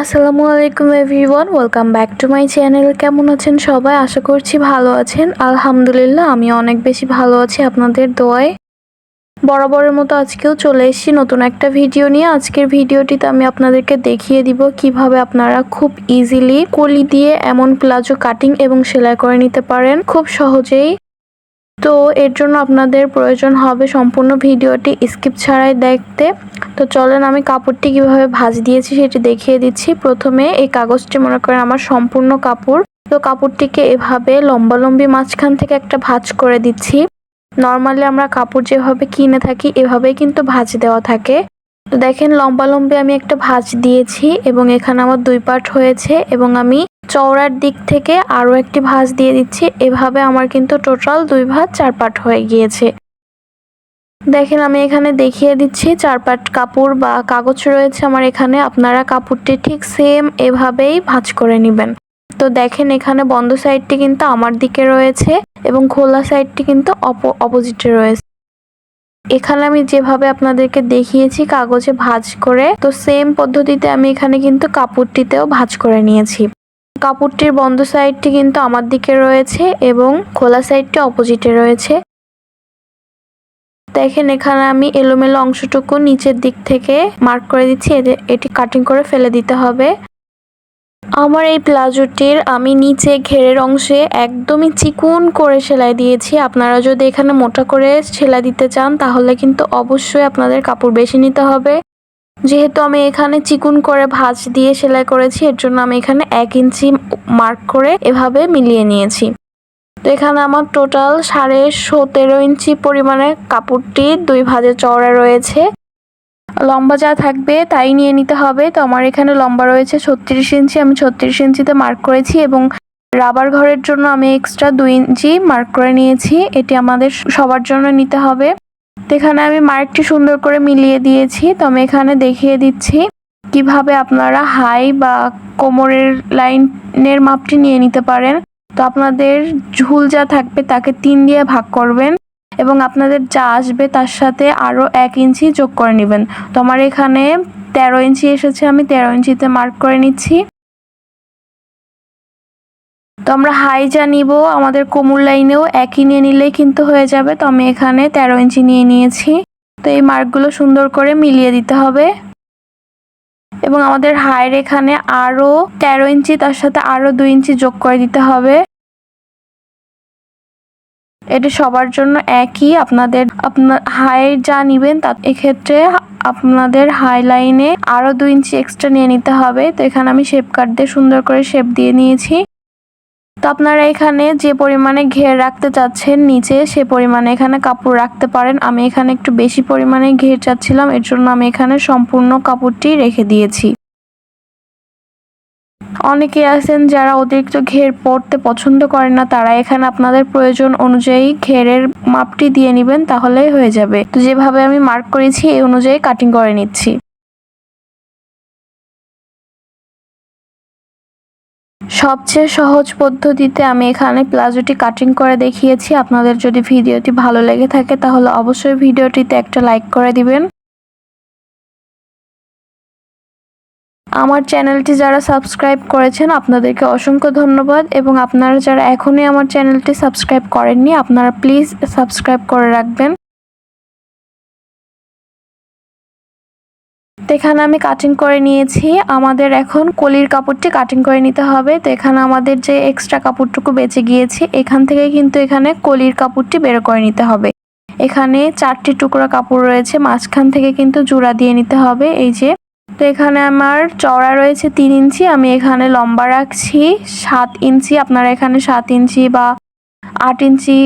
আসসালামু আলাইকুম everyone. Welcome back to my channel. কেমন আছেন সবাই? আশা করছি ভালো আছেন। আলহামদুলিল্লাহ আমি অনেক বেশি ভালো আছি আপনাদের দোয়ায়। বরাবরের মতো আজকেও চলে এসেছি নতুন একটা ভিডিও নিয়ে। আজকের ভিডিওটিতে আমি আপনাদেরকে দেখিয়ে দিব কীভাবে আপনারা খুব ইজিলি কলি দিয়ে এমন প্লাজো কাটিং এবং সেলাই করে নিতে পারেন। খুব সহজেই তো এর জন্য আপনাদের প্রয়োজন হবে সম্পূর্ণ ভিডিওটি স্কিপ ছাড়াই দেখতে। তো চলেন আমি কাপড়টি কীভাবে ভাজ দিয়েছি সেটি দেখিয়ে দিচ্ছি। প্রথমে এই কাগজটি মনে করেন আমার সম্পূর্ণ কাপড়। তো কাপড়টিকে এভাবে লম্বালম্বি মাঝখান থেকে একটা ভাজ করে দিচ্ছি। নর্মালি আমরা কাপড় যেভাবে কিনে থাকি, এভাবেই কিন্তু ভাজ দেওয়া থাকে। তো দেখেন, লম্বালম্বি আমি একটা ভাঁজ দিয়েছি এবং এখানে আমার দুই পার্ট হয়েছে এবং আমি চওড়ার দিক থেকে আরও একটি ভাঁজ দিয়ে দিচ্ছি। এভাবে আমার কিন্তু টোটাল দুই ভাঁজ, চার পার্ট হয়ে গিয়েছে। দেখেন, আমি এখানে দেখিয়ে দিচ্ছি, চার পাট কাপড় বা কাগজ রয়েছে আমার এখানে। আপনারা কাপড়টি ঠিক সেম এভাবেই ভাঁজ করে নেবেন। তো দেখেন, এখানে বন্ধ সাইডটি কিন্তু আমার দিকে রয়েছে এবং খোলা সাইডটি কিন্তু অপোজিটে রয়েছে। এখানে আমি যেভাবে আপনাদেরকে দেখিয়েছি কাগজে ভাঁজ করে, তো সেম পদ্ধতিতে আমি এখানে কিন্তু কাপড়টিতেও ভাঁজ করে নিয়েছি। কাপড়টির বন্ধ সাইডটি কিন্তু আমার দিকে রয়েছে এবং খোলা সাইডটি অপোজিটে রয়েছে। দেখেন, এখানে আমি এলোমেলো অংশটুকু নিচের দিক থেকে মার্ক করে দিচ্ছি। এটি কাটিং করে ফেলে দিতে হবে। আমার এই প্লাজোটির আমি নিচে ঘেরের অংশে একদমই চিকুন করে সেলাই দিয়েছি। আপনারা যদি এখানে মোটা করে সেলাই দিতে চান, তাহলে কিন্তু অবশ্যই আপনাদের কাপড় বেশি নিতে হবে। যেহেতু আমি এখানে চিকুন করে ভাঁজ দিয়ে সেলাই করেছি, এর জন্য আমি এখানে এক ইঞ্চি মার্ক করে এভাবে মিলিয়ে নিয়েছি। তো এখানে আমার টোটাল সাড়ে সতেরো ইঞ্চি পরিমাণে কাপড়টি দুই ভাজে চওড়া রয়েছে। লম্বা যা থাকবে তাই নিয়ে নিতে হবে। তো আমার এখানে লম্বা রয়েছে ছত্রিশ ইঞ্চি। আমি ছত্রিশ ইঞ্চিতে মার্ক করেছি এবং রাবার ঘরের জন্য আমি এক্সট্রা দুই ইঞ্চি মার্ক করে নিয়েছি। এটি আমাদের সবার জন্য নিতে হবে। তো এখানে আমি মার্কটি সুন্দর করে মিলিয়ে দিয়েছি। তো আমি এখানে দেখিয়ে দিচ্ছি কীভাবে আপনারা হাই বা কোমরের লাইনের মাপটি নিয়ে নিতে পারেন। তো আপনাদের ঝুল যা থাকবে তাকে তিন দিয়ে ভাগ করবেন। এবং আপনাদের যা আসবে তার সাথে আরও এক ইঞ্চি যোগ করে নেবেন। তো আমার এখানে তেরো ইঞ্চি এসেছে, আমি তেরো ইঞ্চিতে মার্ক করে নিচ্ছি। তো আমরা হাই যা নিব, আমাদের কোমর লাইনেও একই নিয়ে নিলেই কিন্তু হয়ে যাবে। তো আমি এখানে তেরো ইঞ্চি নিয়ে নিয়েছি। তো এই মার্কগুলো সুন্দর করে মিলিয়ে দিতে হবে। এবং আমাদের হাইয়ের এখানে আরও তেরো ইঞ্চি, তার সাথে আরও দুই ইঞ্চি যোগ করে দিতে হবে। এটি সবার জন্য একই। আপনাদের আপনার হাই যা নিবেন তা, এক্ষেত্রে আপনাদের হাই লাইনে আরও দুই ইঞ্চি এক্সট্রা নিয়ে নিতে হবে। তো এখানে আমি শেপ কাট দিয়ে সুন্দর করে শেপ দিয়ে নিয়েছি। তো আপনারা এখানে যে পরিমাণে ঘের রাখতে চাচ্ছেন নিচে, সে পরিমাণে এখানে কাপড় রাখতে পারেন। আমি এখানে একটু বেশি পরিমাণে ঘের চাচ্ছিলাম, এর জন্য আমি এখানে সম্পূর্ণ কাপড়টি রেখে দিয়েছি। অনেকে আছেন যারা অতিরিক্ত ঘের পড়তে পছন্দ করেন না, তারা এখানে আপনাদের প্রয়োজন অনুযায়ী ঘেরের মাপটি দিয়ে নেবেন, তাহলেই হয়ে যাবে। তো যেভাবে আমি মার্ক করেছি, এই অনুযায়ী কাটিং করে নিচ্ছি। সবচেয়ে সহজ পদ্ধতিতে আমি এখানে প্লাজোটি কাটিং করে দেখিয়েছি। আপনাদের যদি ভিডিওটি ভালো লেগে থাকে, তাহলে অবশ্যই ভিডিওটিতে একটা লাইক করে দিবেন। আমার চ্যানেলটি যারা সাবস্ক্রাইব করেছেন, আপনাদেরকে অসংখ্য ধন্যবাদ এবং আপনারা যারা এখনই আমার চ্যানেলটি সাবস্ক্রাইব করেননি, আপনারা প্লিজ সাবস্ক্রাইব করে রাখবেন। তো এখানে আমি কাটিং করে নিয়েছি। আমাদের এখন কলির কাপড়টি কাটিং করে নিতে হবে। তো এখানে আমাদের যে এক্সট্রা কাপড়টুকু বেঁচে গিয়েছে, এখান থেকে কিন্তু এখানে কলির কাপড়টি বের করে নিতে হবে। এখানে চারটি টুকরা কাপড় রয়েছে, মাঝখান থেকে কিন্তু জোড়া দিয়ে নিতে হবে। এই যে তো এখানে আমার চওড়া রয়েছে তিন ইঞ্চি, আমি এখানে লম্বা রাখছি সাত ইঞ্চি, আপনারা এখানে সাত ইঞ্চি বা আট ইঞ্চি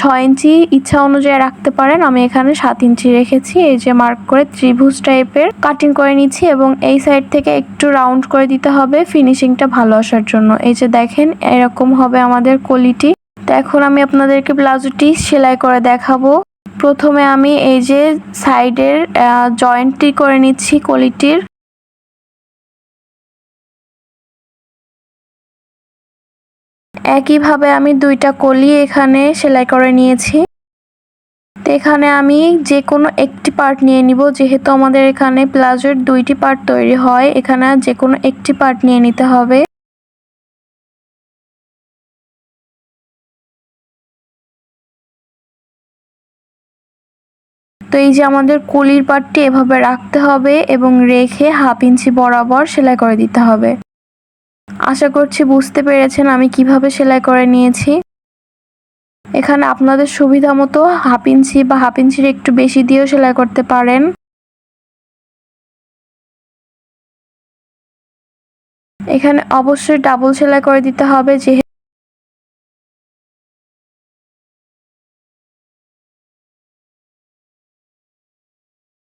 ছয় ইঞ্চি ইচ্ছা অনুযায়ী রাখতে পারেন। আমি এখানে সাত ইঞ্চি রেখেছি, এই যে মার্ক করে ত্রিভুজ টাইপের কাটিং করে নিচ্ছি এবং এই সাইড থেকে একটু রাউন্ড করে দিতে হবে ফিনিশিংটা ভালো আসার জন্য। এই যে দেখেন, এরকম হবে আমাদের কোয়ালিটি তো এখন আমি আপনাদেরকে ব্লাউজটি সেলাই করে দেখাবো। প্রথমে আমি এই যে সাইডের জয়েন্টটি করে নিচ্ছি কলিটির একইভাবে আমি দুইটা কলি এখানে সেলাই করে নিয়েছি। তো এখানে আমি যে কোনো একটি পার্ট নিয়ে নিব। যেহেতু আমাদের এখানে প্লাজোর দুইটি পার্ট তৈরি হয়, এখানে যে কোনো একটি পার্ট নিয়ে নিতে হবে। তো এই যে আমাদের কলির পাটটি এভাবে রাখতে হবে এবং রেখে হাফ ইঞ্চি বরাবর সেলাই করে দিতে হবে। আশা করছি বুঝতে পেরেছেন আমি কীভাবে সেলাই করে নিয়েছি। এখানে আপনাদের সুবিধা মতো হাফ ইঞ্চি বা হাফ ইঞ্চির একটু বেশি দিয়েও সেলাই করতে পারেন। এখানে অবশ্যই ডাবল সেলাই করে দিতে হবে যে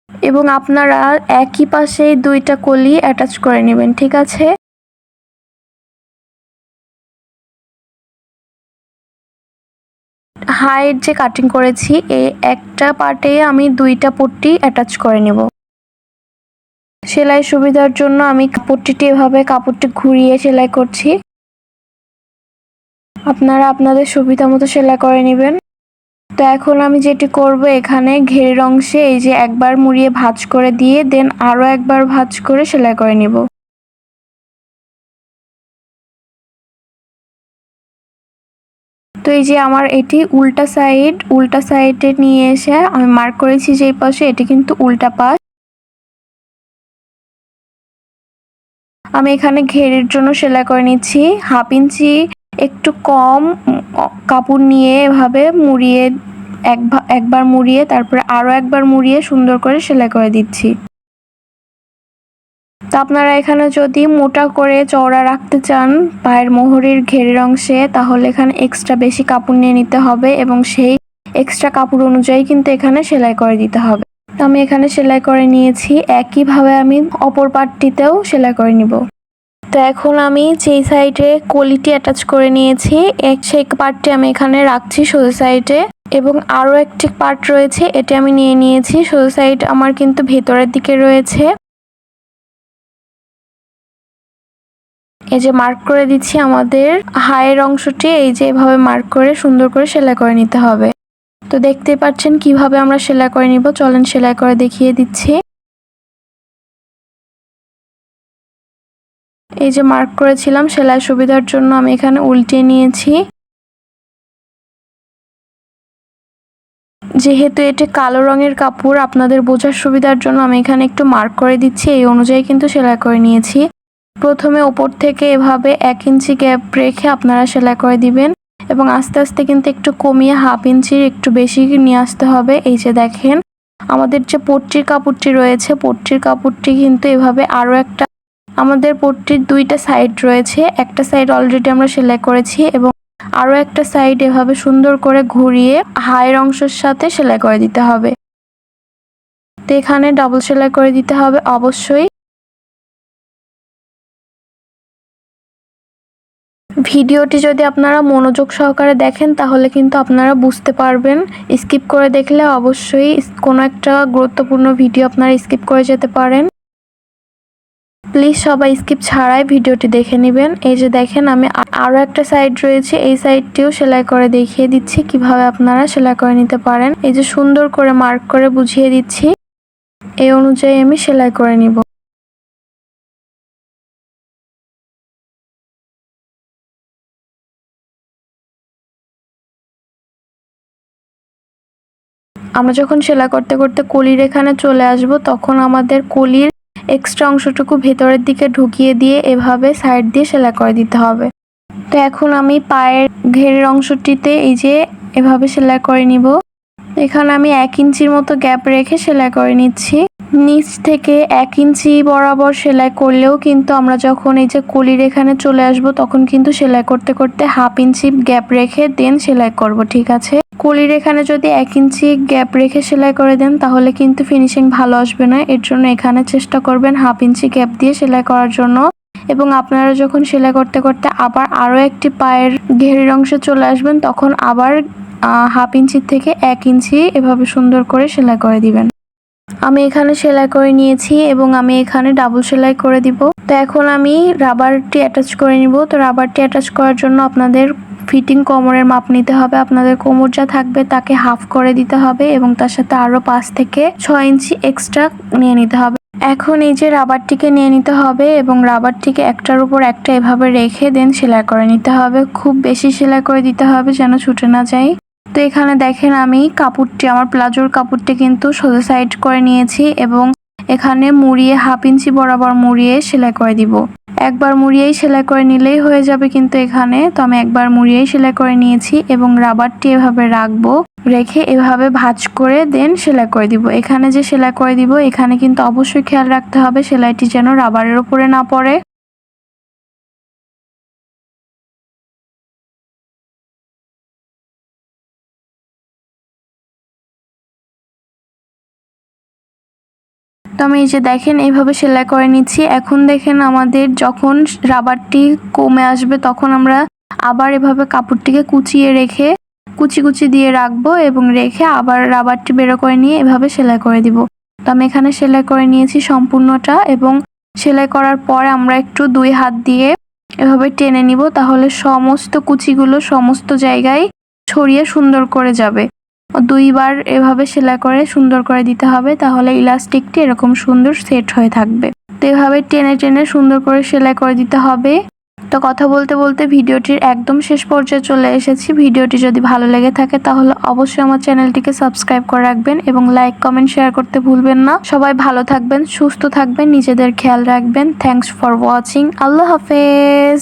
এবং আপনারা একই পাশে দুইটা কলি অ্যাটাচ করে নেবেন, ঠিক আছে? হাইট যে কাটিং করেছি এই একটা পার্টে আমি দুইটা পট্টি অ্যাটাচ করে নেব। সেলাই সুবিধার জন্য আমি পট্টিটি এভাবে কাপড়টি ঘুরিয়ে সেলাই করছি। আপনারা আপনাদের সুবিধা মতো সেলাই করে নেবেন। তো এখন আমি যেটি করব এখানে ঘেরের অংশে এই যে একবার মুড়িয়ে ভাঁজ করে দিয়ে দেন আরও একবার ভাঁজ করে সেলাই করে নিব। এই যে আমার এটি উল্টা সাইড উল্টা সাইডে নিয়ে এসে আমি মার্ক করেছি যে পাশে, এটি কিন্তু উল্টা পাশ। আমি এখানে ঘেরের জন্য সেলাই করে নিচ্ছি। হাফ ইঞ্চি, একটু কম, কাপড় নিয়ে এভাবে মুড়িয়ে এক একবার মুড়িয়ে, তারপরে আরও একবার মুড়িয়ে সুন্দর করে সেলাই করে দিচ্ছি। তো আপনারা এখানে যদি মোটা করে চওড়া রাখতে চান, পায়ের মোহরের ঘেরের অংশে, তাহলে এখানে এক্সট্রা বেশি কাপড় নিয়ে নিতে হবে এবং সেই এক্সট্রা কাপড় অনুযায়ী কিন্তু এখানে সেলাই করে দিতে হবে। তো আমি এখানে সেলাই করে নিয়েছি, একইভাবে আমি অপর পাটটিতেও সেলাই করে নিব। তো এখন আমি যেই সাইডে কলিটি অ্যাটাচ করে নিয়েছি, এক সেই পার্টটি আমি এখানে রাখছি সোজা সাইডে এবং আরও একটি পার্ট রয়েছে, এটি আমি নিয়ে নিয়েছি সোজা সাইড আমার কিন্তু ভেতরের দিকে রয়েছে। এই যে মার্ক করে দিচ্ছি আমাদের হায়ের অংশটি, এই যে এভাবে মার্ক করে সুন্দর করে সেলাই করে নিতে হবে। তো দেখতে পাচ্ছেন কীভাবে আমরা সেলাই করে নিব। চলেন সেলাই করে দেখিয়ে দিচ্ছি। এই যে মার্ক করেছিলাম সেলাই সুবিধার জন্য আমি এখানে উল্টে নিয়েছি। যেহেতু এটি কালো রঙের কাপড়, আপনাদের বোঝার সুবিধার জন্য আমি এখানে একটু মার্ক করে দিচ্ছি। এই অনুযায়ী কিন্তু সেলাই করে নিয়েছি। প্রথমে ওপর থেকে এভাবে এক ইঞ্চি গ্যাপ রেখে আপনারা সেলাই করে দিবেন এবং আস্তে আস্তে কিন্তু একটু কমিয়ে হাফ ইঞ্চির একটু বেশি নিয়ে আসতে হবে। এই যে দেখেন, আমাদের যে পট্টির কাপড়টি রয়েছে, পট্টির কাপড়টি কিন্তু এভাবে আরও একটা আমাদের পট্টির দুইটা সাইড রয়েছে। একটা সাইড অলরেডি আমরা সেলাই করেছি এবং আরও একটা সাইড এভাবে সুন্দর করে ঘুরিয়ে হায়ের অংশের সাথে সেলাই করে দিতে হবে। তো এখানে ডাবল সেলাই করে দিতে হবে অবশ্যই। ভিডিওটি যদি আপনারা মনোযোগ সহকারে দেখেন, তাহলে কিন্তু আপনারা বুঝতে পারবেন। স্কিপ করে দেখলে অবশ্যই কোনো একটা গুরুত্বপূর্ণ ভিডিও আপনারা স্কিপ করে যেতে পারেন। প্লিজ সবাই স্কিপ ছাড়াই ভিডিওটি দেখে নেবেন। এই যে দেখেন, আমি আরও একটা সাইড রয়েছে। এই সাইডটিও সেলাই করে দেখিয়ে দিচ্ছি কীভাবে আপনারা সেলাই করে নিতে পারেন। এই যে সুন্দর করে মার্ক করে বুঝিয়ে দিচ্ছি। এই অনুযায়ী আমি সেলাই করে নিব। আমরা যখন সেলাই করতে করতে কলির এখানে চলে আসব, তখন আমাদের কলির এক্সট্রা অংশটুকু ভেতরের দিকে ঢুকিয়ে দিয়ে এভাবে সাইড দিয়ে সেলাই করে দিতে হবে। তো এখন আমি পায়ের ঘেরের অংশটিতে এই যে এভাবে সেলাই করে নিব। এখানে আমি এক ইঞ্চির মতো গ্যাপ রেখে সেলাই করে নিচ্ছি। নিচ থেকে এক ইঞ্চি বরাবর সেলাই করলেও কিন্তু আমরা যখন এই যে কলির এখানে চলে আসব, তখন কিন্তু সেলাই করতে করতে হাফ ইঞ্চি গ্যাপ রেখে দেন সেলাই করব, ঠিক আছে? কলির এখানে যদি এক ইঞ্চি গ্যাপ রেখে সেলাই করে দেন, তাহলে কিন্তু ফিনিশিং ভালো আসবে না। এর জন্য এখানে চেষ্টা করবেন হাফ ইঞ্চি গ্যাপ দিয়ে সেলাই করার জন্য। এবং আপনারা যখন সেলাই করতে করতে আবার আরও একটি পায়ের ঘেরের অংশে চলে আসবেন, তখন আবার হাফ ইঞ্চির থেকে এক ইঞ্চি এভাবে সুন্দর করে সেলাই করে দিবেন। আমি এখানে সেলাই করে নিয়েছি এবং আমি এখানে ডাবল সেলাই করে দিব। তো এখন আমি রাবারটি অ্যাটাচ করে নিব। তো রাবারটি অ্যাটাচ করার জন্য আপনাদের ফিটিং কোমরের মাপ নিতে হবে। আপনাদের কোমর যা থাকবে তাকে হাফ করে দিতে হবে এবং তার সাথে আরও পাঁচ থেকে ছয় ইঞ্চি এক্সট্রা নিয়ে নিতে হবে। এখন এই যে রাবারটিকে নিয়ে নিতে হবে এবং রাবারটিকে একটার উপর একটা এভাবে রেখে দেন সেলাই করে নিতে হবে। খুব বেশি সেলাই করে দিতে হবে যেন ছুটে না যায়। তো এখানে দেখেন আমি কাপড়টি, আমার প্লাজোর কাপড়টি কিন্তু সোজা সাইড করে নিয়েছি এবং এখানে মুড়িয়ে হাফ ইঞ্চি বরাবর মুড়িয়ে সেলাই করে দিব। একবার মুড়িয়েই সেলাই করে নিলেই হয়ে যাবে কিন্তু এখানে। তো আমি একবার মুড়িয়েই সেলাই করে নিয়েছি এবং রাবারটি এভাবে রাখব, রেখে এভাবে ভাঁজ করে দেন সেলাই করে দিব। এখানে যে সেলাই করে দিব, এখানে কিন্তু অবশ্যই খেয়াল রাখতে হবে সেলাইটি যেন রাবারের উপরে না পড়ে। তো আমি এই যে দেখেন, এইভাবে সেলাই করে নিচ্ছি। এখন দেখেন আমাদের যখন রাবারটি কমে আসবে, তখন আমরা আবার এভাবে কাপড়টিকে কুচিয়ে রেখে, কুচি কুচি দিয়ে রাখব এবং রেখে আবার রাবারটি বেরো করে নিয়ে এভাবে সেলাই করে দিব। তো আমি এখানে সেলাই করে নিয়েছি সম্পূর্ণটা এবং সেলাই করার পর আমরা একটু দুই হাত দিয়ে এভাবে টেনে নিব, তাহলে সমস্ত কুচিগুলো সমস্ত জায়গায় ছড়িয়ে সুন্দর করে যাবে। দুইবার এভাবে সেলাই করে সুন্দর করে দিতে হবে, তাহলে ইলাস্টিকটি এরকম সুন্দর সেট হয়ে থাকবে। তো এভাবে টেনে টেনে সুন্দর করে সেলাই করে দিতে হবে। তো কথা বলতে বলতে ভিডিওটির একদম শেষ পর্যায়ে চলে এসেছি। ভিডিওটি যদি ভালো লেগে থাকে, তাহলে অবশ্যই আমার চ্যানেলটিকে সাবস্ক্রাইব করে রাখবেন এবং লাইক, কমেন্ট শেয়ার করতে ভুলবেন না। সবাই ভালো থাকবেন, সুস্থ থাকবেন, নিজেদের খেয়াল রাখবেন। থ্যাংকস ফর ওয়াচিং আল্লাহ হাফেজ।